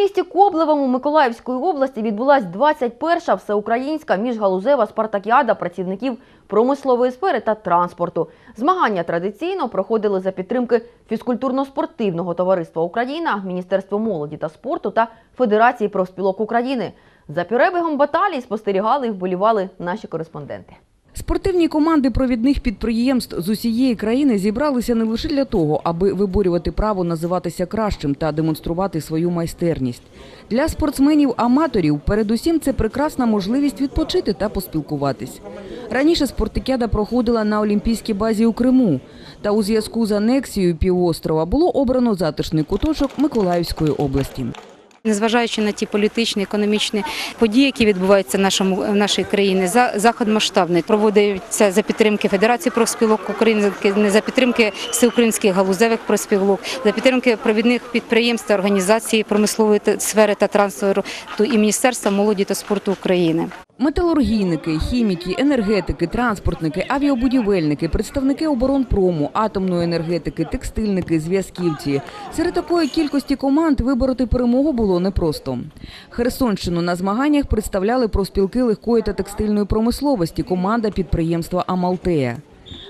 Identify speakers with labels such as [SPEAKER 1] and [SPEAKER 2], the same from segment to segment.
[SPEAKER 1] місті Коблевому Миколаївської області відбулась 21-ша всеукраїнська міжгалузева спартакіада працівників промислової сфери та транспорту. Змагання традиційно проходили за підтримки фізкультурно-спортивного товариства Україна, Міністерства молоді та спорту та Федерації профспілок України. За перебігом баталій спостерігали і вболівали наші кореспонденти.
[SPEAKER 2] Спортивні команди провідних підприємств з усієї країни зібралися не лише для того, аби виборювати право називатися кращим та демонструвати свою майстерність. Для спортсменів-аматорів передусім це прекрасна можливість відпочити та поспілкуватись. Раніше спортикіада проходила на Олімпійській базі у Криму. Та у зв'язку з анексією півострова було обрано затишний куточок Миколаївської області.
[SPEAKER 3] Незважаючи на ті політичні, економічні події, які відбуваються в нашому в нашій країні, за заход масштабний проводиться за підтримки Федерації профспілок України, за підтримки всеукраїнських галузевих профспілок, за підтримки провідних підприємств та організацій промислової сфери та транспорту і Міністерства молоді та спорту України.
[SPEAKER 2] Металургійники, хіміки, енергетики, транспортники, авіабудівельники, представники оборонпрому, атомної енергетики, текстильники, зв'язківці. Серед такої кількості команд вибороти перемогу було непросто. Херсонщину на змаганнях представляли профспілки легкої та текстильної промисловості, команда підприємства Амалтея.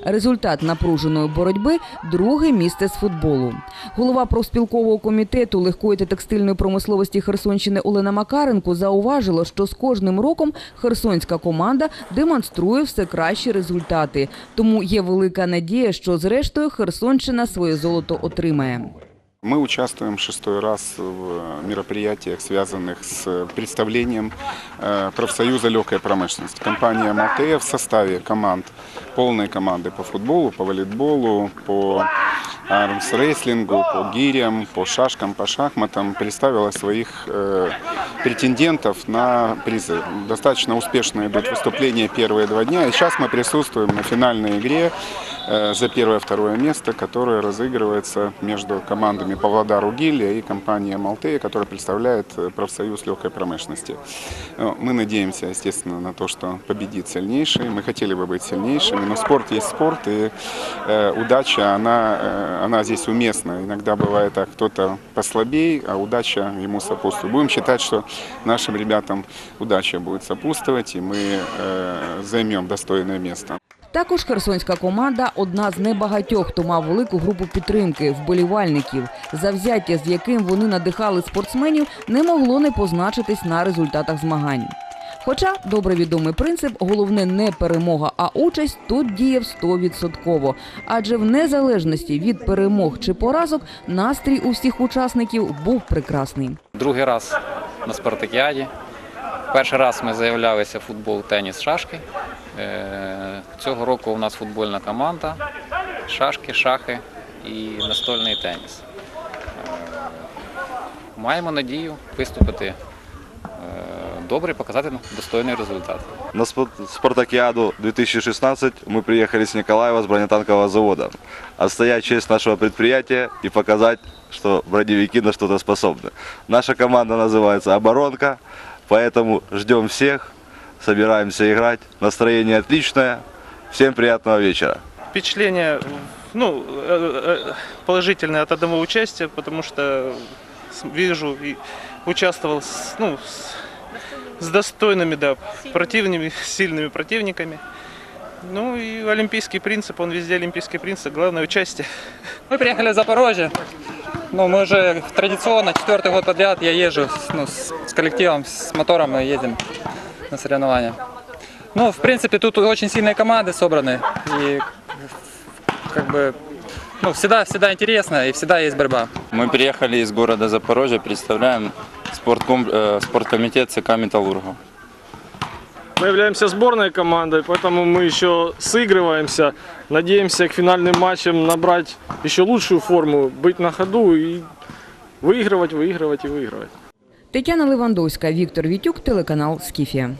[SPEAKER 2] Результат напруженої боротьби друге місце з футболу. Голова профспілкового комітету легкої та текстильної промисловості Херсонщини Олена Макаренко зауважила, що з кожним роком херсонська команда демонструє все кращі результати. Тому є велика надія, що зрештою Херсонщина своє золото отримає.
[SPEAKER 4] Мы участвуем шестой раз в мероприятиях, связанных с представлением э, профсоюза легкой промышленности. Компания «Малтея» в составе команд, полной команды по футболу, по волейболу, по армсрейслингу, по гирям, по шашкам, по шахматам представила своих э, претендентов на призы. Достаточно успешно идут выступления первые два дня. И сейчас мы присутствуем на финальной игре за первое-второе место, которое разыгрывается между командами Павлодар Угилья и компания Малтея, которая представляет э, профсоюз легкой промышленности. Э, Мы надеемся, естественно, на то, что победит сильнейший. Мы хотели бы быть сильнейшими, но спорт есть спорт, и э, удача, она, э, она здесь уместна. Иногда бывает так, кто-то послабее, а удача ему сопутствует. Будем считать, что нашим ребятам удача будет сопутствовать, и мы э, займем достойное место.
[SPEAKER 2] Також херсонська команда одна з небагатьох, хто мав велику групу підтримки вболівальників, завзяття з яким вони надихали спортсменів, не могло не позначитись на результатах змагань. Хоча добре відомий принцип головне не перемога, а участь тут діяв 100%. Адже в незалежності від перемог чи поразок настрій у всіх учасників був прекрасний.
[SPEAKER 5] Другий раз на спартакіаді. Перший раз ми заявлялися футбол, теніс, шашки. Е, Цього року у нас футбольна команда, шашки, шахи і настольний теніс. Е, Маємо надію виступити е, добре і показати достойний результат.
[SPEAKER 6] На спа- спартакиаду 2016 мы приехали с Николаева с бронетанкового завода. Отстоять честь нашего предприятия и показать, что броневики на что-то способны. Наша команда называется «Оборонка», поэтому ждем всех, Собираемся играть. Настроение отличное. Всем приятного вечера.
[SPEAKER 7] впечатление ну, э, э, положительное от одного участия, потому что вижу и участвовал с, ну, с, с достойными да, противными, сильными противниками. Ну и олимпийский принцип, он везде олимпийский принцип, главное участие.
[SPEAKER 8] Мы приехали в Запорожье. Ну, мы уже традиционно четвертый год подряд я езжу с- ну, с, с коллективом, с мотором мы едем на соревнования. Ну, в принципе, тут очень сильные команды собраны. И как бы ну, всегда, всегда интересно и всегда есть борьба.
[SPEAKER 9] Мы приехали из города Запорожье, представляем спортком, э, спорткомитет ЦК «Металлургов».
[SPEAKER 10] Мы являемся сборной командой, поэтому мы еще сыгрываемся. Надеемся к финальным матчам набрать еще лучшую форму, быть на ходу и выигрывать, выигрывать и выигрывать.
[SPEAKER 2] Тетяна Левандовська, Віктор Вітюк, телеканал Скіфія.